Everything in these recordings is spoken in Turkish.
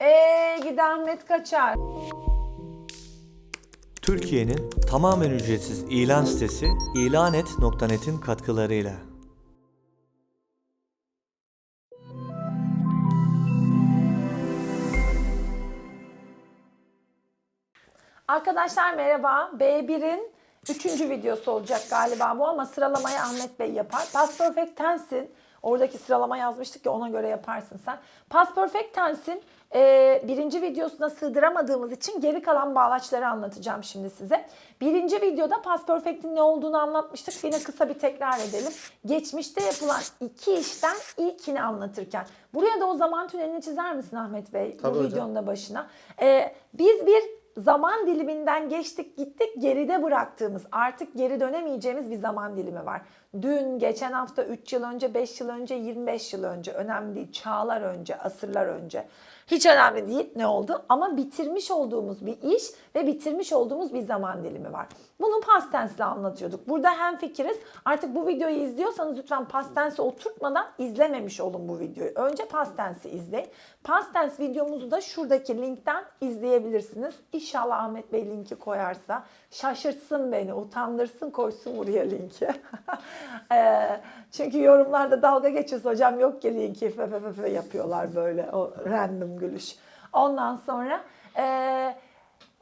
Eee gidi Ahmet Kaçar. Türkiye'nin tamamen ücretsiz ilan sitesi ilanet.net'in katkılarıyla. Arkadaşlar merhaba. B1'in üçüncü videosu olacak galiba bu ama sıralamayı Ahmet Bey yapar. Past Perfect Tense'in oradaki sıralama yazmıştık ya ona göre yaparsın sen. Past Perfect Tense'in e, birinci videosuna sığdıramadığımız için geri kalan bağlaçları anlatacağım şimdi size. Birinci videoda Past Perfect'in ne olduğunu anlatmıştık. Yine kısa bir tekrar edelim. Geçmişte yapılan iki işten ilkini anlatırken. Buraya da o zaman tünelini çizer misin Ahmet Bey? Tabii bu hocam. videonun da başına. E, biz bir zaman diliminden geçtik gittik geride bıraktığımız artık geri dönemeyeceğimiz bir zaman dilimi var. Dün, geçen hafta, 3 yıl önce, 5 yıl önce, 25 yıl önce önemli değil. Çağlar önce, asırlar önce. Hiç önemli değil ne oldu ama bitirmiş olduğumuz bir iş ve bitirmiş olduğumuz bir zaman dilimi var. Bunu past tense'le anlatıyorduk. Burada hem fikiriz. Artık bu videoyu izliyorsanız lütfen past tense'i oturtmadan izlememiş olun bu videoyu. Önce past tense'i izleyin. Past tense videomuzu da şuradaki linkten izleyebilirsiniz. İnşallah Ahmet Bey linki koyarsa şaşırtsın beni, utandırsın, koysun buraya linki. Eee, çünkü yorumlarda dalga geçiyoruz hocam yok ki linki fe fe fe yapıyorlar böyle o random gülüş. Ondan sonra eee,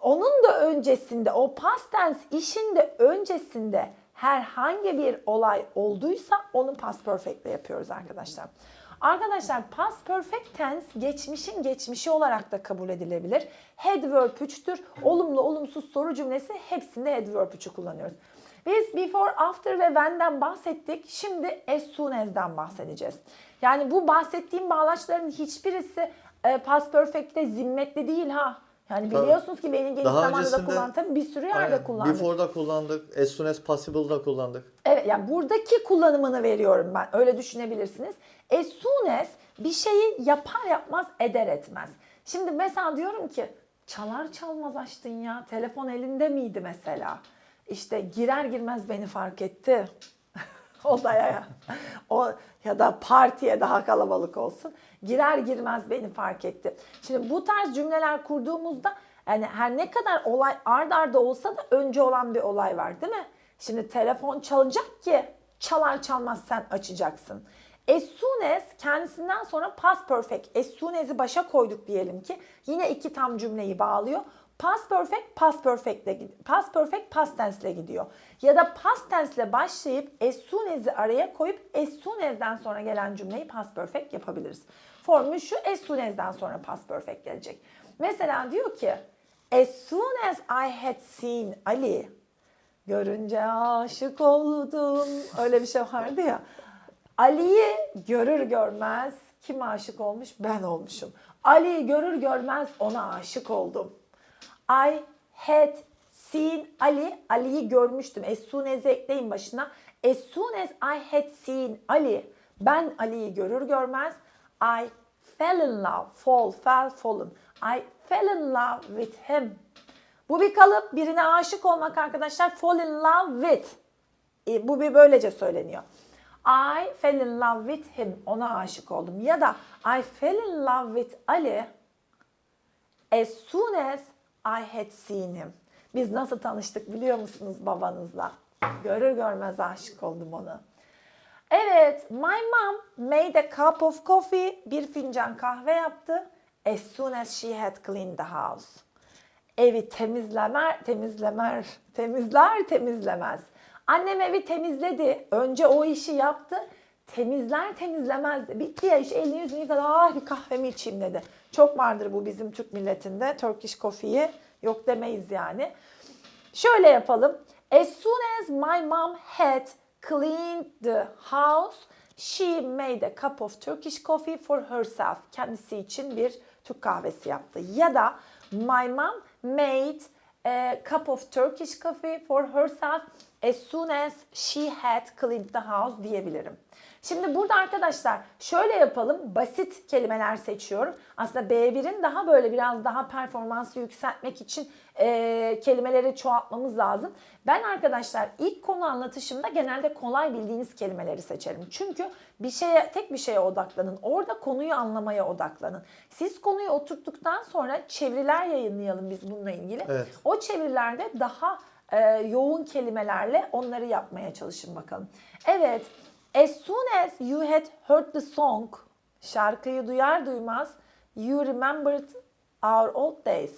onun da öncesinde o past tense işin de öncesinde herhangi bir olay olduysa onu past perfect ile yapıyoruz arkadaşlar. Arkadaşlar past perfect tense geçmişin geçmişi olarak da kabul edilebilir. Head verb 3'tür. Olumlu olumsuz soru cümlesi hepsinde head verb 3'ü kullanıyoruz. Biz before, after ve when'den bahsettik. Şimdi as soon as'den bahsedeceğiz. Yani bu bahsettiğim bağlaçların hiçbirisi e, past perfect'te zimmetli değil ha. Yani Tabii. biliyorsunuz ki benim geniş Daha zamanda da kullandım. Tabii bir sürü yerde Aynen. kullandım. Before'da kullandık. As soon as possible'da kullandık. Evet yani buradaki kullanımını veriyorum ben. Öyle düşünebilirsiniz. As soon as bir şeyi yapar yapmaz eder etmez. Şimdi mesela diyorum ki çalar çalmaz açtın ya. Telefon elinde miydi mesela? İşte girer girmez beni fark etti. Odaya o ya da partiye daha kalabalık olsun. Girer girmez beni fark etti. Şimdi bu tarz cümleler kurduğumuzda yani her ne kadar olay ard arda olsa da önce olan bir olay var değil mi? Şimdi telefon çalacak ki çalar çalmaz sen açacaksın. As soon as kendisinden sonra past perfect. As soon as'i başa koyduk diyelim ki yine iki tam cümleyi bağlıyor. Past perfect past perfect ile gid- past perfect past tense ile gidiyor. Ya da past tense ile başlayıp as soon as'i araya koyup as soon as'den sonra gelen cümleyi past perfect yapabiliriz. Formül şu as soon as'den sonra past perfect gelecek. Mesela diyor ki as soon as I had seen Ali görünce aşık oldum. Öyle bir şey vardı ya. Ali'yi görür görmez kim aşık olmuş? Ben olmuşum. Ali'yi görür görmez ona aşık oldum. I had seen Ali. Ali'yi görmüştüm. As soon as ekleyin başına. As soon as I had seen Ali. Ben Ali'yi görür görmez I fell in love. Fall, fell, fallen. I fell in love with him. Bu bir kalıp. Birine aşık olmak arkadaşlar. Fall in love with. E, bu bir böylece söyleniyor. I fell in love with him. Ona aşık oldum. Ya da I fell in love with Ali as soon as I had seen him. Biz nasıl tanıştık biliyor musunuz babanızla? Görür görmez aşık oldum ona. Evet, my mom made a cup of coffee. Bir fincan kahve yaptı. As soon as she had cleaned the house. Evi temizlemer, temizlemer, temizler, temizlemez. Annem evi temizledi. Önce o işi yaptı. Temizler temizlemez de. Bitti ya iş elini yüzünü yıkadı. Ah bir kahvemi içeyim dedi. Çok vardır bu bizim Türk milletinde. Turkish coffee'yi yok demeyiz yani. Şöyle yapalım. As soon as my mom had cleaned the house, she made a cup of Turkish coffee for herself. Kendisi için bir Türk kahvesi yaptı. Ya da my mom made a cup of Turkish coffee for herself as soon as she had cleaned the house diyebilirim. Şimdi burada arkadaşlar şöyle yapalım. Basit kelimeler seçiyorum. Aslında B1'in daha böyle biraz daha performansı yükseltmek için e, kelimeleri çoğaltmamız lazım. Ben arkadaşlar ilk konu anlatışımda genelde kolay bildiğiniz kelimeleri seçerim. Çünkü bir şeye tek bir şeye odaklanın. Orada konuyu anlamaya odaklanın. Siz konuyu oturttuktan sonra çeviriler yayınlayalım biz bununla ilgili. Evet. O çevirilerde daha e, yoğun kelimelerle onları yapmaya çalışın bakalım. Evet. As soon as you had heard the song, şarkıyı duyar duymaz, you remembered our old days.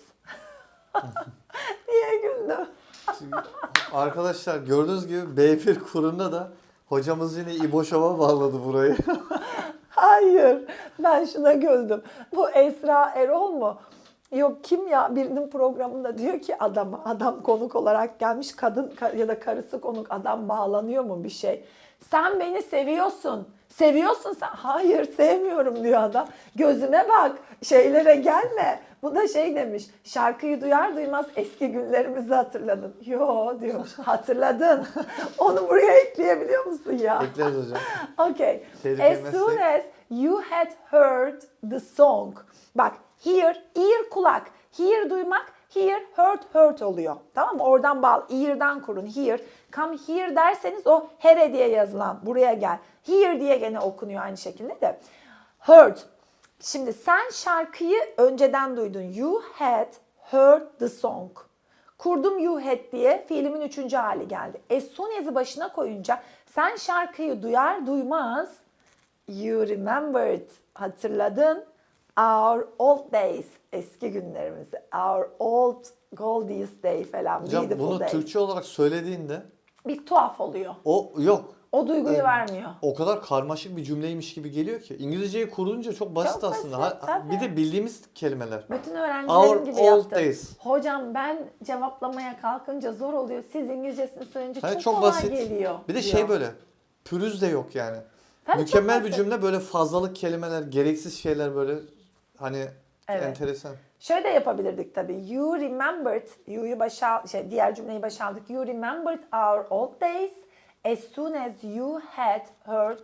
Niye güldüm? Arkadaşlar gördüğünüz gibi B1 kurunda da hocamız yine İbo Show'a bağladı burayı. Hayır. Ben şuna güldüm. Bu Esra Erol mu? Yok kim ya birinin programında diyor ki adama adam konuk olarak gelmiş kadın ka- ya da karısı konuk adam bağlanıyor mu bir şey. Sen beni seviyorsun. Seviyorsun sen. Hayır sevmiyorum diyor adam. Gözüme bak şeylere gelme. Bu da şey demiş şarkıyı duyar duymaz eski günlerimizi hatırladın. Yo diyormuş hatırladın. Onu buraya ekleyebiliyor musun ya? Ekleriz hocam. Okay. As soon as you had heard the song. Bak hear, ear kulak. Hear duymak, hear, heard, heard oluyor. Tamam mı? Oradan bağlı. Ear'dan kurun. Hear. Come here derseniz o here diye yazılan. Buraya gel. Hear diye gene okunuyor aynı şekilde de. Heard. Şimdi sen şarkıyı önceden duydun. You had heard the song. Kurdum you had diye fiilimin üçüncü hali geldi. As soon as'ı başına koyunca sen şarkıyı duyar duymaz you remembered hatırladın our old days eski günlerimizi our old goldies day falan Hocam beautiful bunu days. Türkçe olarak söylediğinde bir tuhaf oluyor. o yok. O duyguyu Evet. vermiyor. O kadar karmaşık bir cümleymiş gibi geliyor ki. İngilizceyi kurunca çok basit Çok aslında. basit, Ha- bir de bildiğimiz kelimeler. Bütün öğrencilerim Our gibi old yaptım. days. Hocam ben cevaplamaya kalkınca zor oluyor. Siz İngilizcesini söyleyince Hani çok, çok kolay basit. geliyor. Bir de diyor. şey böyle pürüz de yok yani. Tabii Mükemmel bir cümle böyle fazlalık kelimeler, gereksiz şeyler böyle hani Evet. enteresan. Şöyle de yapabilirdik tabii. You remembered, you'yu başa, şey, diğer cümleyi başa aldık. You remembered our old days as soon as you had heard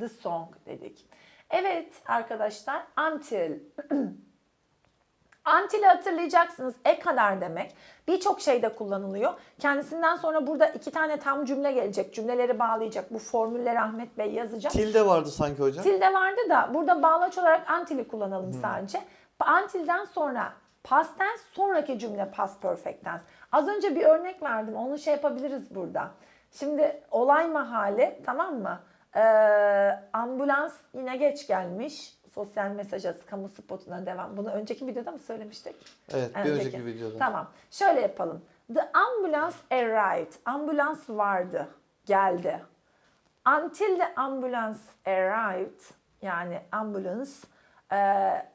the song dedik. Evet arkadaşlar, until. Until'i hatırlayacaksınız. E kadar demek. Birçok şeyde kullanılıyor. Kendisinden sonra burada iki tane tam cümle gelecek. Cümleleri bağlayacak. Bu formülleri Ahmet Bey yazacak. Tilde vardı sanki hocam. Tilde vardı da burada bağlaç olarak until'i kullanalım sadece. Until'den sonra past tense sonraki cümle past perfect tense. Az önce bir örnek verdim. Onu şey yapabiliriz burada. Şimdi olay mahalli tamam mı? Ee, ambulans yine geç gelmiş. Sosyal mesaj yazı, kamu spotuna devam. Bunu önceki videoda mı söylemiştik? Evet, bir Önceki. önceki videoda. Tamam. Şöyle yapalım. The ambulance arrived. Ambulans vardı. Geldi. Until the ambulance arrived yani ambulans e,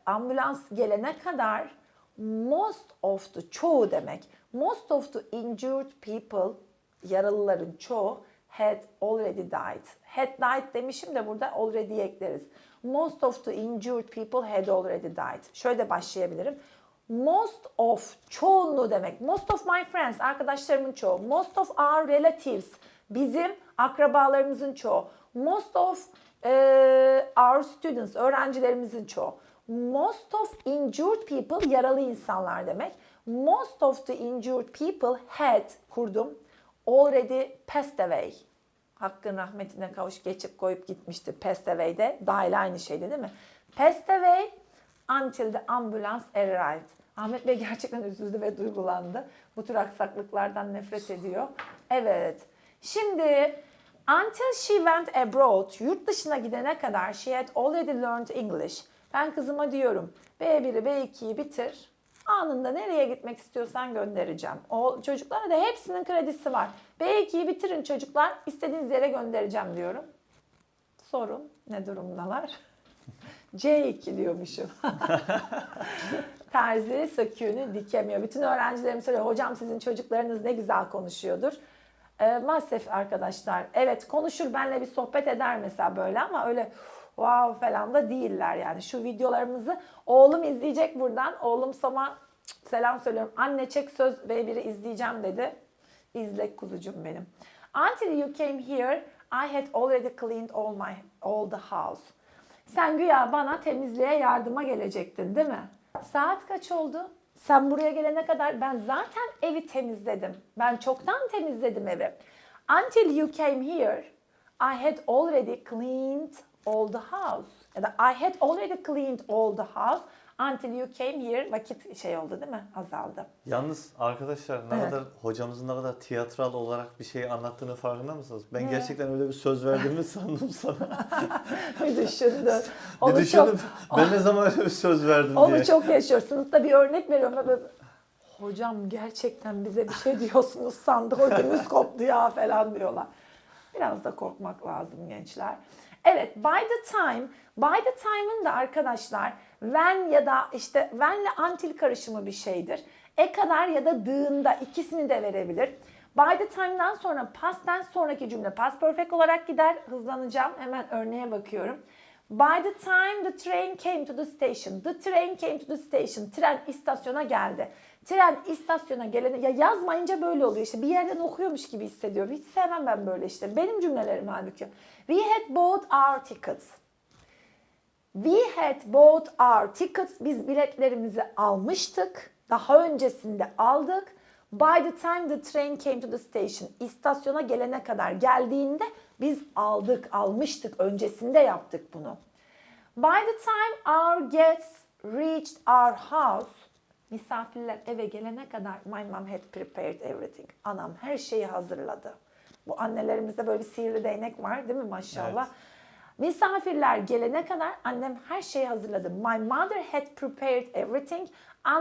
ambulans gelene kadar most of the çoğu demek. Most of the injured people yaralıların çoğu had already died. Had died demişim de burada already ekleriz. Most of the injured people had already died. Şöyle başlayabilirim. Most of çoğunluğu demek. Most of my friends arkadaşlarımın çoğu. Most of our relatives bizim akrabalarımızın çoğu. Most of e, our students öğrencilerimizin çoğu. Most of injured people yaralı insanlar demek. Most of the injured people had kurdum already passed away. Hakkın rahmetine kavuş geçip koyup gitmişti. Passed away de dahil aynı şeydi değil mi? Passed away until the ambulance arrived. Ahmet Bey gerçekten üzüldü ve duygulandı. Bu tür aksaklıklardan nefret ediyor. Evet. Şimdi until she went abroad, yurt dışına gidene kadar she had already learned English. Ben kızıma diyorum B1'i B2'yi bitir. Anında nereye gitmek istiyorsan göndereceğim. O çocuklara da hepsinin kredisi var. B2'yi bitirin çocuklar, istediğiniz yere göndereceğim diyorum. Sorun ne durumdalar? C2 diyormuşum. Terzi söküğünü dikemiyor. Bütün öğrencilerim söylüyor. Hocam sizin çocuklarınız ne güzel konuşuyordur. Ee, maalesef arkadaşlar. Evet konuşur benle bir sohbet eder mesela böyle ama öyle wow falan da değiller yani. Şu videolarımızı oğlum izleyecek buradan. Oğlum sana selam söylüyorum. Anne çek söz B1'i izleyeceğim dedi. İzle kuzucum benim. Until you came here, I had already cleaned all my all the house. Sen güya bana temizliğe yardıma gelecektin değil mi? Saat kaç oldu? Sen buraya gelene kadar ben zaten evi temizledim. Ben çoktan temizledim evi. Until you came here, I had already cleaned all the house. Ya da I had already cleaned all the house until you came here. Vakit şey oldu değil mi? Azaldı. Yalnız arkadaşlar ne Evet. kadar hocamızın ne kadar tiyatral olarak bir şey anlattığını farkında mısınız? Ben gerçekten öyle bir söz verdiğimi sandım sana. Bir düşündü. bir Onu düşünüp çok, ben ne zaman öyle bir söz verdim onu diye. çok yaşıyor. Sınıfta bir örnek veriyorum. Böyle, Hocam gerçekten bize bir şey diyorsunuz sandık. Ödümüz koptu ya falan diyorlar. Biraz da korkmak lazım gençler. Evet, by the time, by the time'ın da arkadaşlar when ya da işte when ile until karışımı bir şeydir. E kadar ya da dığında ikisini de verebilir. By the time'dan sonra past'ten sonraki cümle past perfect olarak gider. Hızlanacağım. Hemen örneğe bakıyorum. By the time the train came to the station. The train came to the station. Tren istasyona geldi. Tren istasyona gelene ya yazmayınca böyle oluyor işte bir yerden okuyormuş gibi hissediyorum. Hiç sevmem ben böyle işte. Benim cümlelerim halbuki. We had bought our tickets. We had bought our tickets. Biz biletlerimizi almıştık. Daha öncesinde aldık. By the time the train came to the station. İstasyona gelene kadar geldiğinde biz aldık, almıştık. Öncesinde yaptık bunu. By the time our guests reached our house. Misafirler eve gelene kadar my mom had prepared everything. Anam her şeyi hazırladı. Bu annelerimizde böyle bir sihirli değnek var değil mi maşallah? Evet. Misafirler gelene kadar annem her şeyi hazırladı. My mother had prepared everything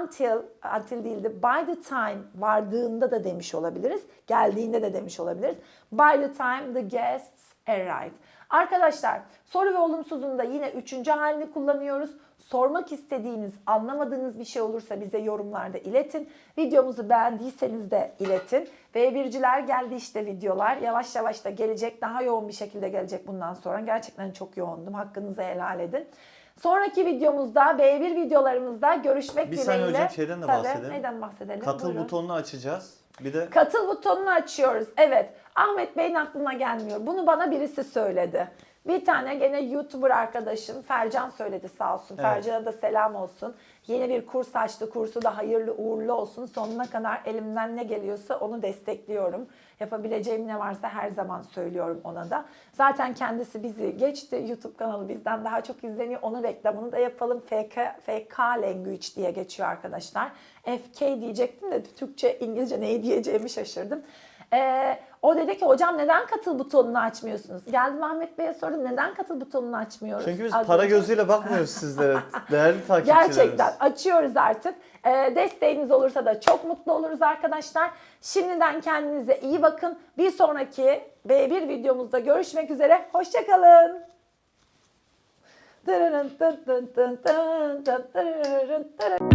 until until değildi. By the time vardığında da demiş olabiliriz. Geldiğinde de demiş olabiliriz. By the time the guests arrived. Arkadaşlar soru ve olumsuzun da yine üçüncü halini kullanıyoruz. Sormak istediğiniz, anlamadığınız bir şey olursa bize yorumlarda iletin. Videomuzu beğendiyseniz de iletin. V1'ciler geldi işte videolar. Yavaş yavaş da gelecek. Daha yoğun bir şekilde gelecek bundan sonra. Gerçekten çok yoğundum. Hakkınızı helal edin. Sonraki videomuzda, B1 videolarımızda görüşmek Bir dileğiyle. saniye hocam şeyden de Tabii, bahsedelim. Neyden bahsedelim? Katıl Buyurun. butonunu açacağız. Bir de Katıl butonunu açıyoruz. Evet. Ahmet Bey'in aklına gelmiyor. Bunu bana birisi söyledi. Bir tane gene YouTuber arkadaşım Fercan söyledi sağ olsun. Evet. Fercan'a da selam olsun. Yeni bir kurs açtı. Kursu da hayırlı uğurlu olsun. Sonuna kadar elimden ne geliyorsa onu destekliyorum. Yapabileceğim ne varsa her zaman söylüyorum ona da. Zaten kendisi bizi geçti. YouTube kanalı bizden daha çok izleniyor. Onun reklamını da yapalım. FK, FK Language diye geçiyor arkadaşlar. FK diyecektim de Türkçe, İngilizce neyi diyeceğimi şaşırdım. Ee, o dedi ki hocam neden katıl butonunu açmıyorsunuz? Geldim Ahmet Bey'e sordum neden katıl butonunu açmıyoruz? çünkü biz Az para önce. gözüyle bakmıyoruz sizlere değerli takipçilerimiz. Gerçekten açıyoruz artık. Ee, desteğiniz olursa da çok mutlu oluruz arkadaşlar. Şimdiden kendinize iyi bakın. Bir sonraki B1 videomuzda görüşmek üzere. Hoşçakalın. Tırırın tın tın tın tın tın tırırın tırırın.